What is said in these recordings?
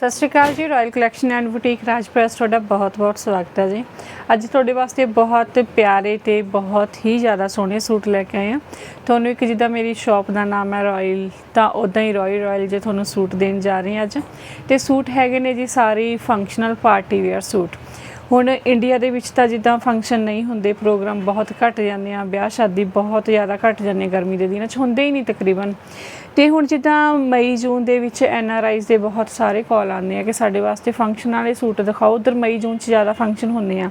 ਸਤਿ ਸ਼੍ਰੀ ਅਕਾਲ ਜੀ ਰਾਇਲ ਕਲੈਕਸ਼ਨ ਐਂਡ ਬੁਟੀਕ ਰਾਜਪ੍ਰੈਸ ਤੁਹਾਡਾ ਬਹੁਤ-ਬਹੁਤ ਸਵਾਗਤ ਹੈ ਜੀ। ਅੱਜ ਤੁਹਾਡੇ ਵਾਸਤੇ ਬਹੁਤ ਪਿਆਰੇ ਤੇ ਬਹੁਤ ਹੀ ਜ਼ਿਆਦਾ ਸੋਹਣੇ ਸੂਟ ਲੈ ਕੇ ਆਏ ਹਾਂ। ਤੁਹਾਨੂੰ ਇੱਕ ਜਿੱਦਾਂ ਮੇਰੀ ਸ਼ਾਪ ਦਾ ਨਾਮ ਹੈ ਰਾਇਲ ਤਾਂ ਉਦਾਂ ਹੀ ਰਾਇਲ ਰਾਇਲ ਜੇ ਤੁਹਾਨੂੰ ਸੂਟ ਦੇਣ ਜਾ ਰਹੇ ਹਾਂ ਅੱਜ। ਤੇ ਸੂਟ ਹੈਗੇ ਨੇ ਜੀ ਸਾਰੇ ਫੰਕਸ਼ਨਲ ਪਾਰਟੀ ਵੇਅਰ ਸੂਟ। ਹੁਣ ਇੰਡੀਆ ਦੇ ਵਿੱਚ ਤਾਂ ਜਿੱਦਾਂ ਫੰਕਸ਼ਨ ਨਹੀਂ ਹੁੰਦੇ ਪ੍ਰੋਗਰਾਮ ਬਹੁਤ ਘਟ ਜਾਂਦੇ ਆ, ਵਿਆਹ ਸ਼ਾਦੀ ਬਹੁਤ ਜ਼ਿਆਦਾ ਘਟ ਜਾਂਦੇ ਗਰਮੀ ਦੇ ਦਿਨਾਂ 'ਚ, ਹੁੰਦੇ ਹੀ ਨਹੀਂ ਤਕਰੀਬਨ। ਤੇ ਹੁਣ ਜਿੱਦਾਂ ਮਈ, ਜੂਨ ਦੇ ਵਿੱਚ ਐਨ ਆਰ ਆਈਜ਼ ਦੇ ਬਹੁਤ ਸਾਰੇ ਕਾਲ ਆਉਂਦੇ ਆ ਕਿ ਸਾਡੇ ਵਾਸਤੇ ਫੰਕਸ਼ਨ ਵਾਲੇ ਸੂਟ ਦਿਖਾਓ, ਉਧਰ ਮਈ, ਜੂਨ 'ਚ ਜ਼ਿਆਦਾ ਫੰਕਸ਼ਨ ਹੁੰਦੇ ਆ।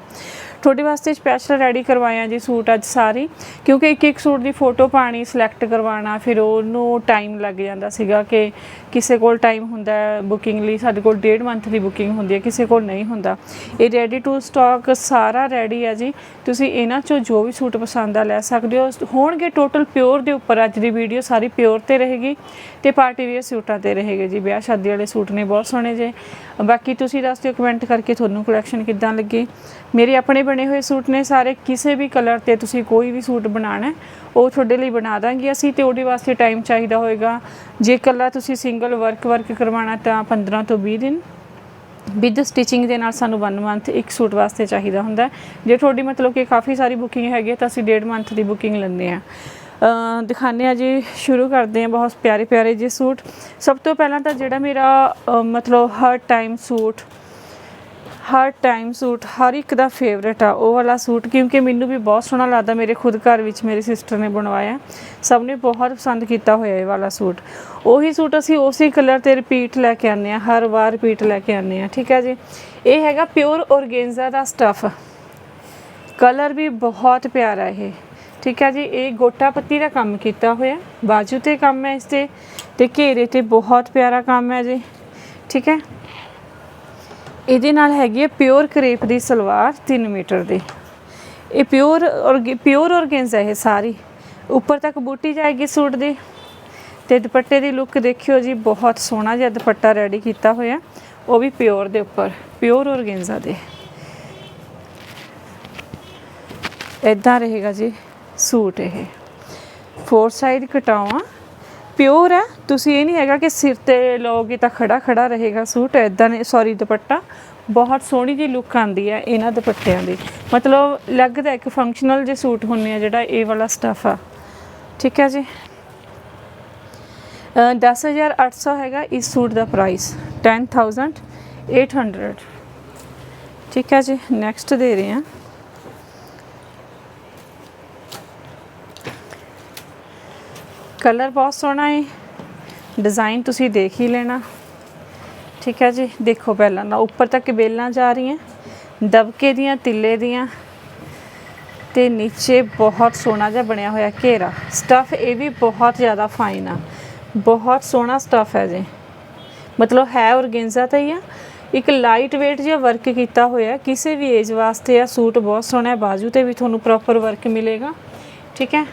ਤੁਹਾਡੇ ਵਾਸਤੇ ਸਪੈਸ਼ਲ ਰੈਡੀ ਕਰਵਾਇਆ ਜੀ ਸੂਟ ਅੱਜ ਸਾਰੀ, ਕਿਉਂਕਿ ਇੱਕ ਇੱਕ ਸੂਟ ਦੀ ਫੋਟੋ ਪਾਣੀ ਸਿਲੈਕਟ ਕਰਵਾਉਣਾ, ਫਿਰ ਉਹਨੂੰ ਟਾਈਮ ਲੱਗ ਜਾਂਦਾ ਸੀਗਾ ਕਿ ਕਿਸੇ ਕੋਲ ਟਾਈਮ ਹੁੰਦਾ ਬੁਕਿੰਗ ਲਈ, ਸਾਡੇ ਕੋਲ ਡੇਢ ਮੰਥ ਦੀ ਬੁਕਿੰਗ ਹੁੰਦੀ ਹੈ, ਕਿਸੇ ਕੋਲ ਨਹੀਂ ਹੁੰਦਾ। ਇਹ ਰੈਡੀ ਟੂ ਸਟਾਕ ਸਾਰਾ ਰੈਡੀ ਆ ਜੀ। ਤੁਸੀਂ ਇਹਨਾਂ ਚੋਂ ਜੋ ਵੀ ਸੂਟ ਪਸੰਦ ਆ ਲੈ ਸਕਦੇ ਹੋ। ਹੋਣਗੇ ਟੋਟਲ ਪਿਓਰ ਦੇ ਉੱਪਰ ਅੱਜ ਦੀ ਵੀਡੀਓ ਸਾਰੀ ਪਿਓਰ ਤੇ ਰਹੇਗੀ ਤੇ ਪਾਰਟੀ ਵੇਅਰ ਸੂਟਾਂ ਤੇ ਰਹੇਗੇ ਜੀ। ਵਿਆਹ ਸ਼ਾਦੀ ਵਾਲੇ ਸੂਟ ਨੇ ਬਹੁਤ ਸੋਹਣੇ ਜੇ। ਬਾਕੀ ਤੁਸੀਂ ਦੱਸ ਦਿਓ ਕਮੈਂਟ ਕਰਕੇ ਤੁਹਾਨੂੰ ਕਲੈਕਸ਼ਨ ਕਿੱਦਾਂ ਲੱਗੀ। ਮੇਰੇ ਆਪਣੇ ਬਣੇ ਹੋਏ ਸੂਟ ਨੇ ਸਾਰੇ। ਕਿਸੇ ਵੀ ਕਲਰ ਤੇ ਤੁਸੀਂ ਕੋਈ ਵੀ ਸੂਟ ਬਣਾਉਣਾ ਉਹ ਤੁਹਾਡੇ ਲਈ ਬਣਾ ਦਾਂਗੇ ਅਸੀਂ ਤੇ ਉਹਦੇ ਵਾਸਤੇ ਟਾਈਮ ਚਾਹੀਦਾ ਹੋਏਗਾ। ਜੇ ਕੱਲਾ ਤੁਸੀਂ ਸਿੰਗਲ ਵਰਕ ਵਰਕ ਕਰਵਾਉਣਾ ਤਾਂ 15 ਤੋਂ 20 ਦਿਨ ਵਿਦ ਸਟਿਚਿੰਗ ਦੇ ਨਾਲ ਸਾਨੂੰ 1 ਮੰਥ ਇੱਕ ਸੂਟ ਵਾਸਤੇ ਚਾਹੀਦਾ ਹੁੰਦਾ ਜੇ ਤੁਹਾਡੀ ਮਤਲਬ ਕਿ ਕਾਫੀ ਸਾਰੀ ਬੁਕਿੰਗ ਹੈਗੀ ਹੈ, ਤਾਂ ਅਸੀਂ ਡੇਢ ਮੰਥ ਦੀ ਬੁਕਿੰਗ ਲੈਂਦੇ ਆ ਦਿਖਾਣੇ ਆ ਜੀ, ਸ਼ੁਰੂ ਕਰਦੇ ਆ ਬਹੁਤ ਪਿਆਰੇ ਪਿਆਰੇ ਜੇ ਸੂਟ। ਸਭ ਤੋਂ ਪਹਿਲਾਂ ਤਾਂ ਜਿਹੜਾ ਮੇਰਾ ਮਤਲਬ ਹਰ ਟਾਈਮ ਸੂਟ ਹਰ ਟਾਈਮ ਸੂਟ ਹਰ ਇੱਕ ਦਾ ਫੇਵਰੇਟ ਆ, ਉਹ ਵਾਲਾ ਸੂਟ ਕਿਉਂਕਿ ਮੈਨੂੰ ਵੀ ਬਹੁਤ ਸੋਹਣਾ ਲੱਗਦਾ ਮੇਰੇ ਖੁਦ ਘਰ ਵਿੱਚ ਮੇਰੀ ਸਿਸਟਰ ਨੇ ਬਣਵਾਇਆ। ਸਭ ਨੇ ਬਹੁਤ ਪਸੰਦ ਕੀਤਾ ਹੋਇਆ ਇਹ ਵਾਲਾ ਸੂਟ ਉਹੀ ਸੂਟ ਅਸੀਂ ਉਸੇ ਕਲਰ ਤੇ ਰਿਪੀਟ ਲੈ ਕੇ ਆਨੇ ਆ ਹਰ ਵਾਰ ਰਿਪੀਟ ਲੈ ਕੇ ਆਨੇ ਆ ਠੀਕ ਹੈ ਜੀ? ਇਹ ਹੈਗਾ ਪਿਓਰ ਔਰਗੇਂਜ਼ਾ ਦਾ ਸਟਫ ਕਲਰ ਵੀ ਬਹੁਤ ਪਿਆਰਾ ਇਹ, ਠੀਕ ਹੈ ਜੀ? ਇਹ ਗੋਟਾ ਪੱਤੀ ਦਾ ਕੰਮ ਕੀਤਾ ਹੋਇਆ, ਬਾਜੂ ਤੇ ਕੰਮ ਹੈ ਇਸ ਤੇ ਤੇ ਘੇਰੇ ਤੇ ਬਹੁਤ ਪਿਆਰਾ ਕੰਮ ਹੈ ਜੀ, ਠੀਕ ਹੈ? ਇਹਦੇ ਨਾਲ ਹੈਗੀ ਹੈ ਪਿਓਰ ਕਰੇਪ ਦੀ ਸਲਵਾਰ 3 ਮੀਟਰ ਦੀ। ਇਹ ਪਿਓਰ ਔਰ ਪਿਓਰ ਔਰਗੈਂਜ਼ਾ ਹੈ ਇਹ ਸਾਰੀ। ਉੱਪਰ ਤੱਕ ਬੂਟੀ ਜਾਏਗੀ ਸੂਟ ਦੀ। ਤੇ ਦੁਪੱਟੇ ਦੀ ਲੁੱਕ ਦੇਖਿਓ ਜੀ, ਬਹੁਤ ਸੋਹਣਾ ਜਿਹਾ ਦੁਪੱਟਾ ਰੈਡੀ ਕੀਤਾ ਹੋਇਆ। ਉਹ ਵੀ ਪਿਓਰ ਦੇ ਉੱਪਰ ਪਿਓਰ ਔਰਗੈਂਜ਼ਾ ਦੇ। ਇਦਾਂ ਰਹੇਗਾ ਜੀ ਸੂਟ ਇਹ। ਫੋਰ ਸਾਈਡ ਕਟਾਵਾਂ ਪਿਓਰ ਹੈ। ਤੁਸੀਂ ਇਹ ਨਹੀਂ ਹੈਗਾ ਕਿ ਸਿਰ ਤੇ ਲਓਗੇ ਤਾਂ ਖੜਾ ਖੜਾ ਰਹੇਗਾ ਸੂਟ ਇਦਾਂ ਨੇ ਸੌਰੀ ਦੁਪੱਟਾ। ਬਹੁਤ ਸੋਹਣੀ ਜੀ ਲੁੱਕ ਆਂਦੀ ਹੈ ਇਹਨਾਂ ਦੁਪੱਟਿਆਂ ਦੀ। ਮਤਲਬ ਲੱਗਦਾ ਇੱਕ ਫੰਕਸ਼ਨਲ ਜੇ ਸੂਟ ਹੁੰਨੇ ਆ ਜਿਹੜਾ ਇਹ ਵਾਲਾ ਸਟਫ ਆ। ਠੀਕ ਹੈ ਜੀ? ਅ, 10800 ਹੈਗਾ ਇਸ ਸੂਟ ਦਾ ਪ੍ਰਾਈਸ 10800 ਠੀਕ ਹੈ ਜੀ ਨੈਕਸਟ ਦੇ ਰਹੇ ਹਾਂ। ਕਲਰ ਬਹੁਤ ਸੋਹਣਾ ਹੈ ਡਿਜ਼ਾਈਨ ਤੁਸੀਂ ਦੇਖ ਹੀ ਲੈਣਾ। ਠੀਕ ਹੈ ਜੀ, ਦੇਖੋ ਪਹਿਲਾਂ ਨਾ ਉੱਪਰ ਤੱਕ ਬੇਲਾਂ ਜਾ ਰਹੀਆਂ, ਦਬਕੇ ਦੀਆਂ, ਤਿੱਲੇ ਦੀਆਂ ਤੇ ਨੀਚੇ ਬਹੁਤ ਸੋਹਣਾ ਜਿਹਾ ਬਣਿਆ ਹੋਇਆ ਘੇਰਾ। ਸਟਫ ਇਹ ਵੀ ਬਹੁਤ ਜ਼ਿਆਦਾ ਫਾਈਨ ਆ। ਬਹੁਤ ਸੋਹਣਾ ਸਟਫ ਹੈ ਜੀ। ਮਤਲਬ ਹੈ ਔਰਗੈਂਜ਼ਾ ਤਾਂ ਹੀ ਆ। ਇੱਕ ਲਾਈਟ weight ਜਿਹਾ ਵਰਕ ਕੀਤਾ ਹੋਇਆ, ਕਿਸੇ ਵੀ ਏਜ ਵਾਸਤੇ ਆ। ਸੂਟ ਬਹੁਤ ਸੋਹਣਾ ਹੈ, ਬਾਜੂ ਤੇ ਵੀ ਤੁਹਾਨੂੰ ਪ੍ਰੋਪਰ ਵਰਕ ਮਿਲੇਗਾ। ਠੀਕ ਹੈ।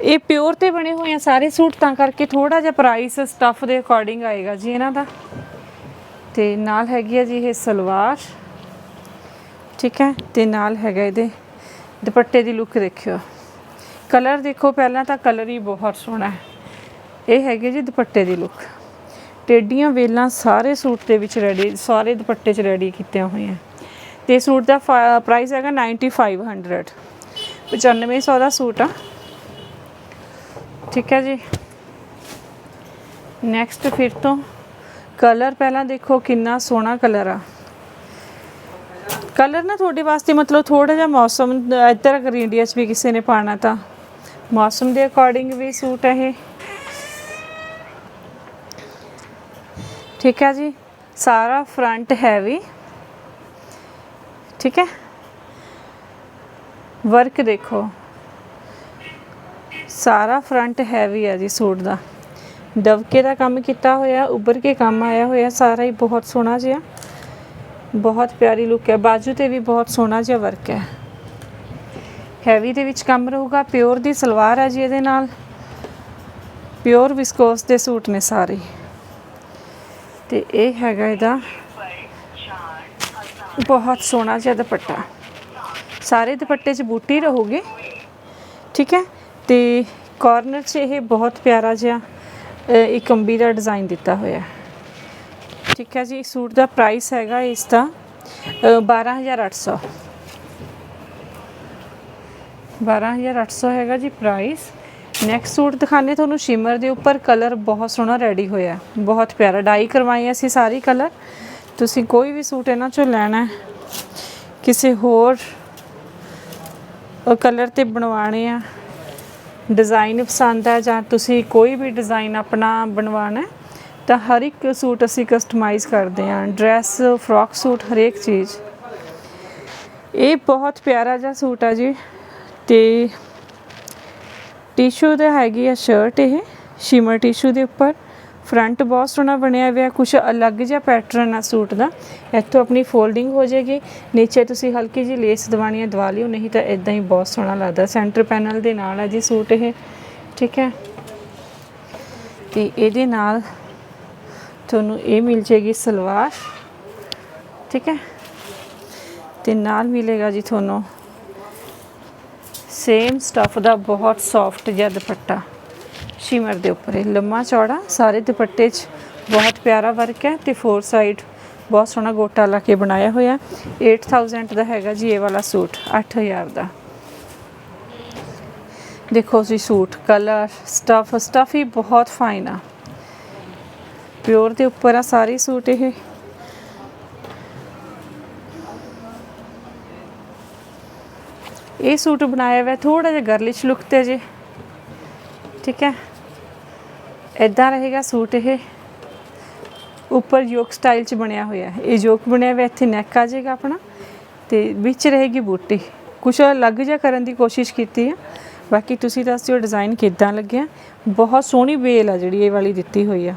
ਇਹ ਪਿਓਰ ਤੇ ਬਣੇ ਹੋਏ ਆ ਸਾਰੇ ਸੂਟ, ਤਾਂ ਕਰਕੇ ਥੋੜਾ ਜਿਹਾ ਪ੍ਰਾਈਸ ਸਟਫ ਦੇ ਅਕੋਰਡਿੰਗ ਆਏਗਾ ਜੀ ਇਹਨਾਂ ਦਾ। ਤੇ ਨਾਲ ਹੈਗੀ ਆ ਜੀ ਇਹ ਸਲਵਾਰ। ਠੀਕ ਹੈ, ਤੇ ਨਾਲ ਹੈਗਾ ਇਹਦੇ ਦੁਪੱਟੇ ਦੀ ਲੁੱਕ ਦੇਖਿਓ। ਕਲਰ ਦੇਖੋ ਪਹਿਲਾਂ ਤਾਂ ਕਲਰ ਹੀ ਬਹੁਤ ਸੋਹਣਾ ਹੈ। ਇਹ ਹੈਗੇ ਜੀ ਦੁਪੱਟੇ ਦੀ ਲੁੱਕ ਟੇਡੀਆਂ, ਵੇਲਾਂ ਸਾਰੇ ਸੂਟ ਦੇ ਵਿੱਚ ਰੈਡੀ ਸਾਰੇ ਦੁਪੱਟੇ 'ਚ ਰੈਡੀ ਕੀਤੀਆਂ ਹੋਈਆਂ। ਤੇ ਸੂਟ ਦਾ ਪ੍ਰਾਈਸ ਹੈਗਾ 9500 9500 ਦਾ ਸੂਟ ਆ। ਠੀਕ ਹੈ ਜੀ। ਨੈਕਸਟ ਫਿਰ ਤੋਂ ਕਲਰ ਪਹਿਲਾਂ ਦੇਖੋ ਕਿੰਨਾ ਸੋਹਣਾ ਕਲਰ ਆ। ਕਲਰ ਨਾ ਤੁਹਾਡੇ ਵਾਸਤੇ ਮਤਲਬ ਥੋੜਾ ਜਿਹਾ ਮੌਸਮ, ਇੱਧਰ ਅਗਰ ਇੰਡੀਆ 'ਚ ਵੀ ਕਿਸੇ ਨੇ ਪਾਣਾ ਤਾਂ ਮੌਸਮ ਦੇ ਅਕੋਰਡਿੰਗ ਵੀ ਸੂਟ ਹੈ ਇਹ। ਠੀਕ ਹੈ ਜੀ। ਸਾਰਾ ਫਰੰਟ ਹੈਵੀ ਠੀਕ ਹੈ। ਵਰਕ ਦੇਖੋ। ਸਾਰਾ ਫਰੰਟ ਹੈਵੀ ਆ ਜੀ ਸੂਟ ਦਾ। ਦਬਕੇ ਦਾ ਕੰਮ ਕੀਤਾ ਹੋਇਆ, ਉੱਭਰ ਕੇ ਕੰਮ ਆਇਆ ਹੋਇਆ, ਸਾਰਾ ਹੀ ਬਹੁਤ ਸੋਹਣਾ ਜਿਹਾ। ਬਹੁਤ ਪਿਆਰੀ ਲੁੱਕ ਹੈ। ਬਾਜੂ ਤੇ ਵੀ ਬਹੁਤ ਸੋਹਣਾ ਜਿਹਾ ਵਰਕ ਹੈ। ਹੈਵੀ ਦੇ ਵਿੱਚ ਕੰਮ ਰਹੂਗਾ। ਪਿਓਰ ਦੀ ਸਲਵਾਰ ਹੈ ਜੀ ਇਹਦੇ ਨਾਲ। ਪਿਓਰ ਵਿਸਕੋਸ ਦੇ ਸੂਟ ਨੇ ਸਾਰੇ। ਤੇ ਇਹ ਹੈਗਾ ਇਹਦਾ ਬਹੁਤ ਸੋਹਣਾ ਜਿਹਾ ਦੁਪੱਟਾ। ਸਾਰੇ ਦੁਪੱਟੇ 'ਚ ਬੂਟੀ ਰਹੂਗੀ। ਠੀਕ ਹੈ? ਤੇ ਕਾਰਨਰ 'ਚ ਇਹ ਬਹੁਤ ਪਿਆਰਾ ਜਿਹਾ ਇੱਕ ਅੰਬੀ ਦਾ ਡਿਜ਼ਾਈਨ ਦਿੱਤਾ ਹੋਇਆ ਠੀਕ ਹੈ ਜੀ ਸੂਟ ਦਾ ਪ੍ਰਾਈਸ ਹੈਗਾ ਇਸ ਦਾ ਅ, 12800 12800 ਹੈਗਾ ਜੀ ਪ੍ਰਾਈਸ ਨੈਕਸਟ ਸੂਟ ਦਿਖਾਣੇ ਤੁਹਾਨੂੰ ਸ਼ਿਮਰ ਦੇ ਉੱਪਰ ਕਲਰ ਬਹੁਤ ਸੋਹਣਾ ਰੈਡੀ ਹੋਇਆ ਬਹੁਤ ਪਿਆਰਾ ਡਾਈ ਕਰਵਾਈ ਅਸੀਂ ਸਾਰੀ ਕਲਰ ਤੁਸੀਂ ਕੋਈ ਵੀ ਸੂਟ ਇਹਨਾਂ ਚੋਂ ਲੈਣਾ ਕਿਸੇ ਹੋਰ ਕਲਰ ਤੇ ਬਣਵਾਣੇ ਆ। ਡਿਜ਼ਾਈਨ ਪਸੰਦ ਹੈ ਜਾਂ ਤੁਸੀਂ ਕੋਈ ਵੀ ਡਿਜ਼ਾਈਨ ਆਪਣਾ ਬਣਵਾਉਣਾ ਤਾਂ ਹਰ ਇੱਕ ਸੂਟ ਅਸੀਂ ਕਸਟਮਾਈਜ਼ ਕਰਦੇ ਹਾਂ। ਡਰੈਸ ਫਰੋਕ ਸੂਟ, ਹਰੇਕ ਚੀਜ਼। ਇਹ ਬਹੁਤ ਪਿਆਰਾ ਜਿਹਾ ਸੂਟ ਆ ਜੀ। ਤੇ ਟਿਸ਼ੂ ਦਾ ਹੈਗੀ ਆ ਸ਼ਰਟ ਇਹ ਸ਼ਿਮਰ ਟਿਸ਼ੂ ਦੇ ਉੱਪਰ। ਫਰੰਟ ਬਹੁਤ ਸੋਹਣਾ ਬਣਿਆ ਹੋਇਆ ਕੁਝ ਅਲੱਗ ਜਿਹਾ ਪੈਟਰਨ ਆ ਸੂਟ ਦਾ। ਇੱਥੋਂ ਆਪਣੀ ਫੋਲਡਿੰਗ ਹੋ ਜਾਏਗੀ। ਨੀਚੇ ਤੁਸੀਂ ਹਲਕੀ ਜਿਹੀ ਲੇਸ ਦਵਾਣੀ ਹੈ ਦਵਾ ਲਿਓ, ਨਹੀਂ ਤਾਂ ਇਦਾਂ ਹੀ ਬਹੁਤ ਸੋਹਣਾ ਲੱਗਦਾ। ਸੈਂਟਰ ਪੈਨਲ ਦੇ ਨਾਲ ਹੈ ਜੀ ਸੂਟ ਇਹ, ਠੀਕ ਹੈ? ਤੇ ਇਹਦੇ ਨਾਲ ਤੁਹਾਨੂੰ ਇਹ ਮਿਲ ਜੇਗੀ ਸਲਵਾਰ, ਠੀਕ ਹੈ? ਤੇ ਨਾਲ ਮਿਲੇਗਾ ਜੀ ਤੁਹਾਨੂੰ ਸੇਮ ਸਟਫ ਦਾ ਬਹੁਤ ਸੌਫਟ ਜਿਹਾ ਦੁਪੱਟਾ। ਸ਼ਿਮਰ ਦੇ ਉੱਪਰ। ਇਹ ਲੰਮਾ ਚੌੜਾ, ਸਾਰੇ ਦੁਪੱਟੇ 'ਚ ਬਹੁਤ ਪਿਆਰਾ ਵਰਕ ਹੈ ਤੇ ਫੋਰ ਸਾਈਡ ਬਹੁਤ ਸੋਹਣਾ ਗੋਟਾ ਲਾ ਕੇ ਬਣਾਇਆ ਹੋਇਆ 8000 ਦਾ ਹੈਗਾ ਜੀ ਇਹ ਵਾਲਾ ਸੂਟ 8000 ਦਾ। ਦੇਖੋ ਜੀ ਸੂਟ ਕਲਰ ਸਟਫ ਸਟਫ ਹੀ ਬਹੁਤ ਫਾਈਨ ਆ। ਪਿਓਰ ਦੇ ਉੱਪਰ ਆ ਸਾਰੇ ਸੂਟ ਇਹ। ਇਹ ਸੂਟ ਬਣਾਇਆ ਹੋਇਆ ਥੋੜਾ ਜਿਹਾ ਗਰਲਿਸ਼ ਲੁੱਕ ਤੇ ਜੇ। ਠੀਕ ਹੈ। ਇਦਾਂ ਰਹੇਗਾ ਸੂਟ ਇਹ। ਉੱਪਰ ਯੋਕ ਸਟਾਈਲ ਚ ਬਣਿਆ ਹੋਇਆ ਹੈ। ਇਹ ਯੋਕ ਬਣਿਆ ਹੋਇਆ, ਇੱਥੇ ਨੈਕ ਆ ਜਾਏਗਾ ਆਪਣਾ ਤੇ ਵਿੱਚ ਰਹੇਗੀ ਬੂਟੀ। ਕੁਛ ਅਲੱਗ ਜਿਹਾ ਕਰਨ ਦੀ ਕੋਸ਼ਿਸ਼ ਕੀਤੀ ਆ। ਬਾਕੀ ਤੁਸੀਂ ਦੱਸਿਓ ਡਿਜ਼ਾਈਨ ਕਿੱਦਾਂ ਲੱਗਿਆ। ਬਹੁਤ ਸੋਹਣੀ ਬੇਲ ਆ ਜਿਹੜੀ ਇਹ ਵਾਲੀ ਦਿੱਤੀ ਹੋਈ ਆ।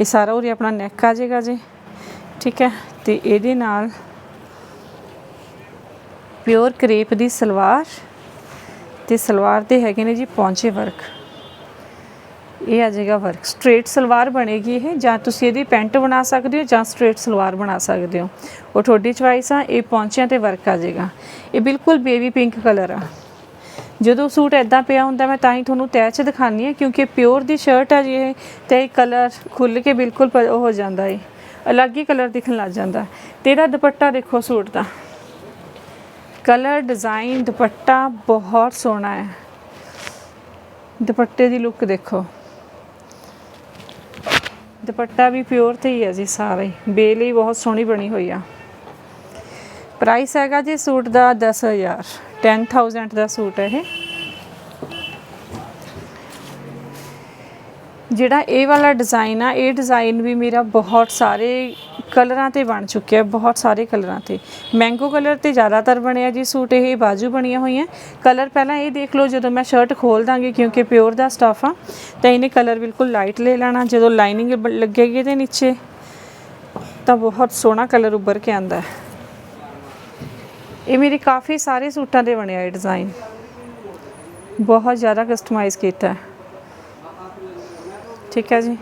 ਇਹ ਸਾਰਾ ਉਰੇ ਆਪਣਾ ਨੈਕ ਆ ਜਾਏਗਾ ਜੀ। ਠੀਕ ਹੈ, ਤੇ ਇਹਦੇ ਨਾਲ ਪਿਓਰ ਕਰੇਪ ਦੀ ਸਲਵਾਰ ਤੇ ਸਲਵਾਰ ਤੇ ਹੈਗੇ ਨੇ ਜੀ ਪੌਂਚੇ ਵਰਕ ਇਹ ਆ ਜਾਏਗਾ ਵਰਕ ਸਟ੍ਰੇਟ ਸਲਵਾਰ ਬਣੇਗੀ ਇਹ, ਜਾਂ ਤੁਸੀਂ ਇਹਦੀ ਪੈਂਟ ਬਣਾ ਸਕਦੇ ਹੋ, ਜਾਂ ਸਟ੍ਰੇਟ ਸਲਵਾਰ ਬਣਾ ਸਕਦੇ ਹੋ। ਉਹ ਤੁਹਾਡੀ ਚੁਆਇਸ ਆ, ਇਹ ਪੌਂਚਿਆਂ ਤੇ ਵਰਕ ਆ ਜਾਏਗਾ ਇਹ ਬਿਲਕੁਲ ਬੇਬੀ ਪਿੰਕ ਕਲਰ ਆ। ਜਦੋਂ ਸੂਟ ਐਦਾਂ ਪਿਆ ਹੁੰਦਾ, ਮੈਂ ਤਾਂ ਹੀ ਤੁਹਾਨੂੰ ਤੈਅ 'ਚ ਦਿਖਾਨੀ ਹੈ, ਕਿਉਂਕਿ ਪਿਓਰ ਦੀ ਸ਼ਰਟ ਆ ਜੀ ਇਹ, ਤੇ ਕਲਰ ਖੁੱਲ ਕੇ ਬਿਲਕੁਲ ਪ- ਉਹ ਹੋ ਜਾਂਦਾ ਏ। ਅਲੱਗ ਹੀ ਕਲਰ ਦਿਖਣ ਲੱਗ ਜਾਂਦਾ। ਤੇ ਇਹਦਾ ਦੁਪੱਟਾ ਦੇਖੋ ਸੂਟ ਦਾ। ਕਲਰ ਡਿਜ਼ਾਈਨ ਦੁਪੱਟਾ ਬਹੁਤ ਸੋਹਣਾ ਹੈ। ਦੁਪੱਟੇ ਦੀ ਲੁੱਕ ਦੇਖੋ। ਦੁਪੱਟਾ ਵੀ ਪਿਓਰ ਤੇ ਹੀ ਹੈ ਜੀ ਸਾਰਾ। ਹੀ ਬਹੁਤ ਸੋਹਣੀ ਬਣੀ ਹੋਈ ਆ। ਪ੍ਰਾਈਸ ਹੈਗਾ ਜੀ ਸੂਟ ਦਾ 10000 10000 ਦਾ ਸੂਟ ਹੈ ਇਹ। ਜਿਹੜਾ ਇਹ ਵਾਲਾ ਡਿਜ਼ਾਈਨ ਆ, ਇਹ ਡਿਜ਼ਾਈਨ ਵੀ ਮੇਰਾ ਬਹੁਤ ਸਾਰੇ ਕਲਰਾਂ ਤੇ ਬਣ ਚੁੱਕਿਆ ਬਹੁਤ ਸਾਰੇ ਕਲਰਾਂ ਤੇ। ਮੈਂਗੋ ਕਲਰ ਤੇ ਜ਼ਿਆਦਾਤਰ ਬਣਿਆ ਜੀ ਸੂਟ, ਇਹ ਬਾਜੂ ਬਣੀਆਂ ਹੋਈਆਂ। ਕਲਰ ਪਹਿਲਾਂ ਇਹ ਦੇਖ ਲਓ, ਜਦੋਂ ਮੈਂ ਸ਼ਰਟ ਖੋਲ ਦਾਂਗੀ ਕਿਉਂਕਿ ਪਿਓਰ ਦਾ ਸਟਾਫ ਆ, ਤਾਂ ਇਹਨੇ ਕਲਰ ਬਿਲਕੁਲ ਲਾਈਟ ਲੈ ਲੈਣਾ। ਜਦੋਂ ਲਾਈਨਿੰਗ ਲੱਗੇਗੀ ਇਹਦੇ ਨੀਚੇ, ਤਾਂ ਬਹੁਤ ਸੋਹਣਾ ਕਲਰ ਉੱਭਰ ਕੇ ਆਂਦਾ ਹੈ। ਇਹ ਮੇਰੇ ਕਾਫੀ ਸਾਰੇ ਸੂਟਾਂ ਤੇ ਬਣਿਆ ਇਹ ਡਿਜ਼ਾਈਨ ਬਹੁਤ ਜ਼ਿਆਦਾ ਕਸਟਮਾਈਜ਼ ਕੀਤਾ ਹੈ। ਠੀਕ ਹੈ ਜੀ।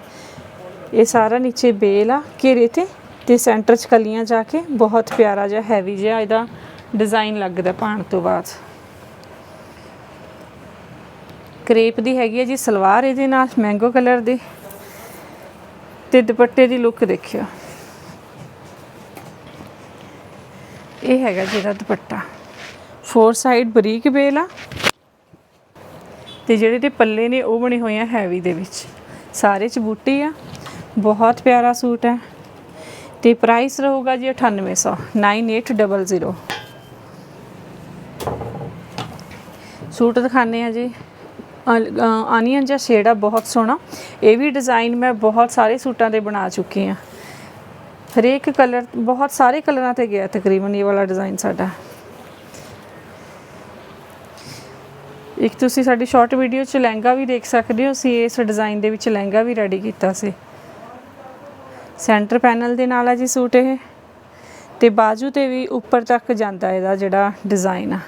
ਇਹ ਸਾਰਾ ਨੀਚੇ ਬੇਲ ਆ, ਘੇਰੇ ਤੇ। ਤੇ ਸੈਂਟਰ 'ਚ ਕਲੀਆਂ ਜਾ ਕੇ ਬਹੁਤ ਪਿਆਰਾ ਜਿਹਾ ਹੈਵੀ ਜਿਹਾ ਇਹਦਾ ਡਿਜ਼ਾਈਨ ਲੱਗਦਾ ਪਾਣ ਤੋਂ ਬਾਅਦ। ਕਰੇਪ ਦੀ ਹੈਗੀ ਹੈ ਜੀ, ਸਲਵਾਰ ਇਹਦੇ ਨਾਲ ਮੈਂਗੋ ਕਲਰ ਦੀ। ਤੇ ਦੁਪੱਟੇ ਦੀ ਲੁੱਕ ਦੇਖਿਓ। ਇਹ ਹੈਗਾ ਜਿਹਦਾ ਦੁਪੱਟਾ। ਫੋਰ ਸਾਈਡ ਬਰੀਕ ਬੇਲ ਆ। ਤੇ ਜਿਹੜੇ ਤੇ ਪੱਲੇ ਨੇ, ਉਹ ਬਣੇ ਹੋਏ ਆ ਹੈਵੀ ਦੇ ਵਿੱਚ। ਸਾਰੇ ਚ ਬੂਟੇ ਆ। ਬਹੁਤ ਪਿਆਰਾ ਸੂਟ ਹੈ। ਤੇ ਪ੍ਰਾਈਸ ਰਹੂਗਾ ਜੀ 9800 9800 ਸੂਟ ਦਿਖਾਣੇ ਆ ਜੀ। ਆਨੀਅਨ ਜਾਂ ਸ਼ੇਡ ਬਹੁਤ ਸੋਹਣਾ। ਇਹ ਵੀ ਡਿਜ਼ਾਈਨ ਮੈਂ ਬਹੁਤ ਸਾਰੇ ਸੂਟਾਂ ਦੇ ਬਣਾ ਚੁੱਕੀ ਆ ਹਰੇਕ ਕਲਰ ਬਹੁਤ ਸਾਰੇ ਕਲਰਾਂ ਤੇ ਗਿਆ ਤਕਰੀਬਨ ਇਹ ਵਾਲਾ ਡਿਜ਼ਾਈਨ ਸਾਡਾ। ਇੱਕ ਤੁਸੀਂ ਸਾਡੀ ਸ਼ਾਰਟ ਵੀਡੀਓ 'ਚ ਲਹਿੰਗਾ ਵੀ ਦੇਖ ਸਕਦੇ ਹੋ। ਅਸੀਂ ਇਸ ਡਿਜ਼ਾਈਨ ਦੇ ਵਿੱਚ ਲਹਿੰਗਾ ਵੀ ਰੈਡੀ ਕੀਤਾ ਸੀ। ਸੈਂਟਰ ਪੈਨਲ ਦੇ ਨਾਲ ਆ ਜੀ ਸੂਟ ਇਹ। ਤੇ ਬਾਜੂ ਤੇ ਵੀ ਉੱਪਰ ਤੱਕ ਜਾਂਦਾ ਇਹਦਾ ਜਿਹੜਾ ਡਿਜ਼ਾਈਨ ਆ।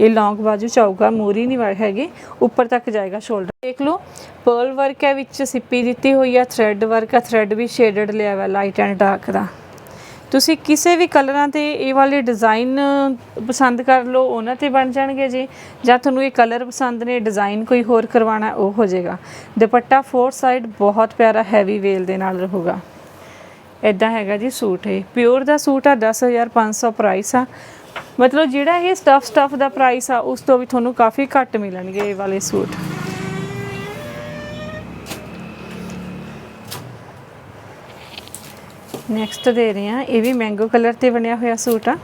ਇਹ ਲੌਂਗ ਬਾਜੂ ਚਾਊਗਾ, ਮੂਰੀ ਨਹੀਂ ਵਰ ਹੈਗੀ। ਉੱਪਰ ਤੱਕ ਜਾਏਗਾ ਸ਼ੋਲਡਰ ਦੇਖ ਲਓ ਪਰਲ ਵਰਕ ਹੈ, ਵਿੱਚ ਸਿੱਪੀ ਦਿੱਤੀ ਹੋਈ ਆ ਥ੍ਰੈਡ ਵਰਕ ਆ ਥ੍ਰੈਡ ਵੀ ਸ਼ੇਡਡ ਲਿਆ ਹੋਇਆ ਲਾਈਟ ਐਂਡ ਡਾਰਕ ਦਾ। ਤੁਸੀਂ ਕਿਸੇ ਵੀ ਕਲਰਾਂ ਤੇ ਇਹ ਵਾਲੇ ਡਿਜ਼ਾਈਨ ਪਸੰਦ ਕਰ ਲਓ, ਉਹਨਾਂ ਤੇ ਬਣ ਜਾਣਗੇ ਜੀ। ਜਾਂ ਤੁਹਾਨੂੰ ਇਹ ਕਲਰ ਪਸੰਦ ਨੇ ਡਿਜ਼ਾਈਨ ਕੋਈ ਹੋਰ ਕਰਵਾਉਣਾ, ਉਹ ਹੋ ਜਾਏਗਾ। ਦੁਪੱਟਾ ਫੋਰ ਸਾਈਡ ਬਹੁਤ ਪਿਆਰਾ ਹੈਵੀ ਵੇਲ ਦੇ ਨਾਲ ਰਹੂਗਾ। ਇਦਾਂ ਹੈਗਾ ਜੀ ਸੂਟ ਇਹ। ਪਿਓਰ ਦਾ ਸੂਟ ਆ 10500 ਪ੍ਰਾਈਸ ਆ। ਮਤਲਬ ਜਿਹੜਾ ਇਹ ਸਟਫ ਸਟਫ ਦਾ ਪ੍ਰਾਈਸ ਆ, ਉਸ ਤੋਂ ਵੀ ਤੁਹਾਨੂੰ ਕਾਫੀ ਘੱਟ ਮਿਲਣਗੇ ਇਹ ਵਾਲੇ ਸੂਟ। ਨੈਕਸਟ ਦੇ ਰਹੇ ਆ ਇਹ ਵੀ ਮੈਂਗੋ ਕਲਰ ਤੇ ਬਣਿਆ ਹੋਇਆ ਸੂਟ ਆ।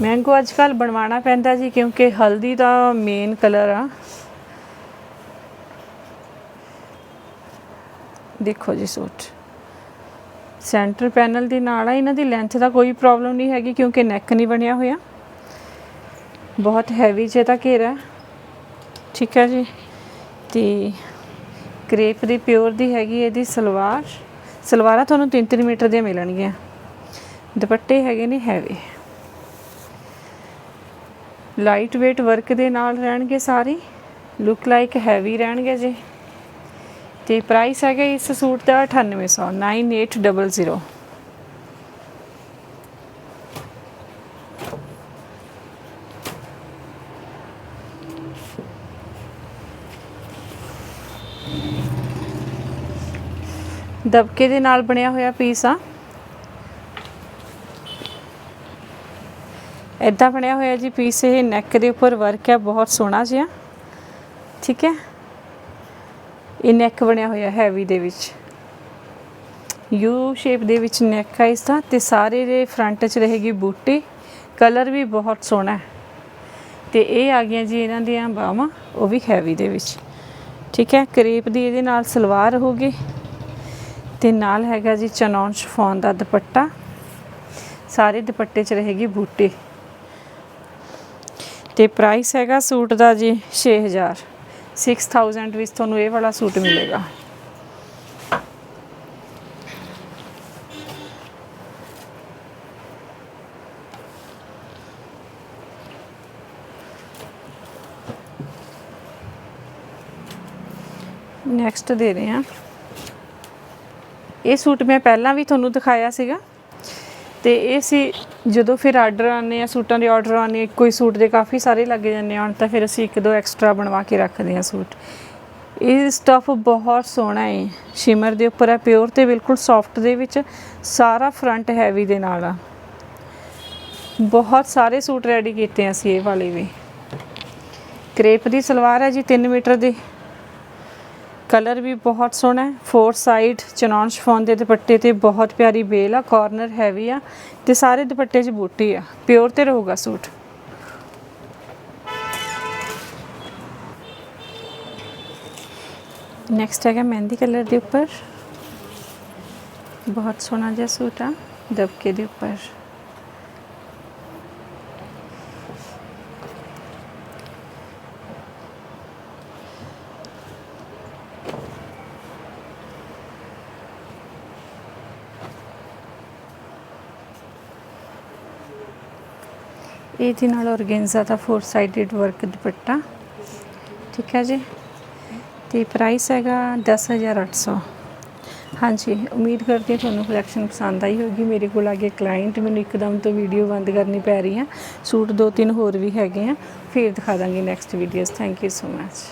ਮੈਂਗੋ ਅੱਜ ਕੱਲ ਬਣਵਾਉਣਾ ਪੈਂਦਾ ਜੀ, ਕਿਉਂਕਿ ਹਲਦੀ ਦਾ ਮੇਨ ਕਲਰ ਆ। ਦੇਖੋ ਜੀ ਸੂਟ। ਸੈਂਟਰ ਪੈਨਲ ਦੇ ਨਾਲ ਆ, ਇਹਨਾਂ ਦੀ ਲੈਂਥ ਦਾ ਕੋਈ ਪ੍ਰੋਬਲਮ ਨਹੀਂ ਹੈਗੀ ਕਿਉਂਕਿ ਨੈਕ ਨਹੀਂ ਬਣਿਆ ਹੋਇਆ। ਬਹੁਤ ਹੈਵੀ ਜੇ ਦਾ ਘੇਰਾ ਠੀਕ ਹੈ ਜੀ। ਤੇ ਕ੍ਰੇਪ ਦੀ ਪਿਓਰ ਦੀ ਹੈਗੀ ਇਹਦੀ ਸਲਵਾਰ। ਸਲਵਾਰਾਂ ਤੁਹਾਨੂੰ 3-3 ਮੀਟਰ ਦੀਆਂ ਮਿਲਣਗੀਆਂ। ਦੁਪੱਟੇ ਹੈਗੇ ਨੇ ਹੈਵੀ ਲਾਈਟ weight ਵਰਕ ਦੇ ਨਾਲ ਰਹਿਣਗੇ ਸਾਰੇ। ਲੁੱਕ ਲਾਈਕ ਹੈਵੀ ਰਹਿਣਗੇ ਜੀ। ਤੇ ਪ੍ਰਾਈਸ ਹੈਗਾ ਇਸ ਸੂਟ ਦਾ 9800 9800 ਦਬਕੇ ਦੇ ਨਾਲ ਬਣਿਆ ਹੋਇਆ ਪੀਸ ਆ। ਇਦਾਂ ਬਣਿਆ ਹੋਇਆ ਜੀ ਪੀਸ ਇਹ ਨੈਕ ਦੇ ਉੱਪਰ ਵਰਕ ਹੈ ਬਹੁਤ ਸੋਹਣਾ ਜਿਹਾ। ਠੀਕ ਹੈ। ਇਹ ਨੈਕ ਬਣਿਆ ਹੋਇਆ ਹੈਵੀ ਦੇ ਵਿੱਚ। ਯੂ ਸ਼ੇਪ ਦੇ ਵਿੱਚ ਨੈਕ ਹੈ ਇਸ ਦਾ ਤੇ ਸਾਰੇ ਦੇ ਫਰੰਟ 'ਚ ਰਹੇਗੀ ਬੂਟੀ। ਕਲਰ ਵੀ ਬਹੁਤ ਸੋਹਣਾ ਹੈ। ਤੇ ਇਹ ਆ ਗਈਆਂ ਜੀ ਇਹਨਾਂ ਦੀਆਂ ਬਾਹਾਂ, ਉਹ ਵੀ ਹੈਵੀ ਦੇ ਵਿੱਚ। ਠੀਕ ਹੈ ਕਰੇਪ ਦੀ ਇਹਦੇ ਨਾਲ ਸਲਵਾਰ ਹੋਗੀ ਤੇ ਨਾਲ ਹੈਗਾ ਜੀ ਚਨੌਨ ਸ਼ਫੋਨ ਦਾ ਦੁਪੱਟਾ। ਸਾਰੇ ਦੁਪੱਟੇ 'ਚ ਰਹੇਗੀ ਬੂਟੀ। ਤੇ ਪ੍ਰਾਈਸ ਹੈਗਾ ਸੂਟ ਦਾ ਜੀ 6000 6000 ਵਿੱਚ ਤੁਹਾਨੂੰ ਇਹ ਵਾਲਾ ਸੂਟ ਮਿਲੇਗਾ। ਨੈਕਸਟ ਦੇ ਰਹੇ ਹਾਂ। ਇਹ ਸੂਟ ਮੈਂ ਪਹਿਲਾਂ ਵੀ ਤੁਹਾਨੂੰ ਦਿਖਾਇਆ ਸੀਗਾ। ਤੇ ਇਹ ਸੀ, ਜਦੋਂ ਫਿਰ ਆਰਡਰ ਆਉਂਦੇ ਆ, ਸੂਟਾਂ ਦੇ ਆਰਡਰ ਆਉਂਦੇ ਆ ਕੋਈ ਸੂਟ ਦੇ ਕਾਫੀ ਸਾਰੇ ਲੱਗ ਜਾਂਦੇ ਹਨ ਤਾਂ ਫਿਰ ਅਸੀਂ ਇੱਕ ਦੋ ਐਕਸਟਰਾ ਬਣਵਾ ਕੇ ਰੱਖਦੇ ਹਾਂ ਸੂਟ। ਇਹ ਸਟਫ ਬਹੁਤ ਸੋਹਣਾ ਹੈ ਸ਼ਿਮਰ ਦੇ ਉੱਪਰ ਹੈ ਪਿਓਰ ਤੇ ਬਿਲਕੁਲ ਸੌਫਟ ਦੇ ਵਿੱਚ, ਸਾਰਾ ਫਰੰਟ ਹੈਵੀ ਦੇ ਨਾਲ ਆ। ਬਹੁਤ ਸਾਰੇ ਸੂਟ ਰੈਡੀ ਕੀਤੇ ਅਸੀਂ ਇਹ ਵਾਲੇ ਵੀ। ਕ੍ਰੇਪ ਦੀ ਸਲਵਾਰ ਹੈ ਜੀ 3 ਮੀਟਰ ਦੀ। ਕਲਰ ਵੀ ਬਹੁਤ ਸੋਹਣਾ ਹੈ। ਫੋਰ ਸਾਈਡ ਚਨੌਨ ਸ਼ਫੋਨ ਦੇ ਦੁਪੱਟੇ ਤੇ ਬਹੁਤ ਪਿਆਰੀ ਬੇਲ ਆ ਕਾਰਨਰ ਹੈਵੀ ਆ ਤੇ ਸਾਰੇ ਦੁਪੱਟੇ 'ਚ ਬੂਟੀ ਆ। ਪਿਓਰ ਤੇ ਰਹੂਗਾ ਸੂਟ। ਨੈਕਸਟ ਹੈਗਾ ਮਹਿੰਦੀ ਕਲਰ ਦੇ ਉੱਪਰ। ਬਹੁਤ ਸੋਹਣਾ ਜਿਹਾ ਸੂਟ ਆ, ਦਬਕੇ ਦੇ ਉੱਪਰ। ਇਹ ਜੀ ਨਾਲ ਔਰਗੈਂਜ਼ਾ ਦਾ ਫੋਰ ਸਾਈਡਡ ਵਰਕ ਦੁਪੱਟਾ। ਠੀਕ ਹੈ ਜੀ? ਤੇ ਪ੍ਰਾਈਸ ਹੈਗਾ 10800 ਹਾਂਜੀ, ਉਮੀਦ ਕਰਦੀ ਹਾਂ ਤੁਹਾਨੂੰ ਕਲੈਕਸ਼ਨ ਪਸੰਦ ਆਈ ਹੋਗੀ ਮੇਰੇ ਕੋਲ ਆ ਗਿਆ ਕਲਾਇੰਟ ਮੈਨੂੰ ਇੱਕਦਮ ਤੋਂ ਵੀਡੀਓ ਬੰਦ ਕਰਨੀ ਪੈ ਰਹੀ ਹੈ। ਸੂਟ ਦੋ ਤਿੰਨ ਹੋਰ ਵੀ ਹੈਗੇ ਆ। ਫਿਰ ਦਿਖਾ ਦਾਂਗੇ next videos thank you so much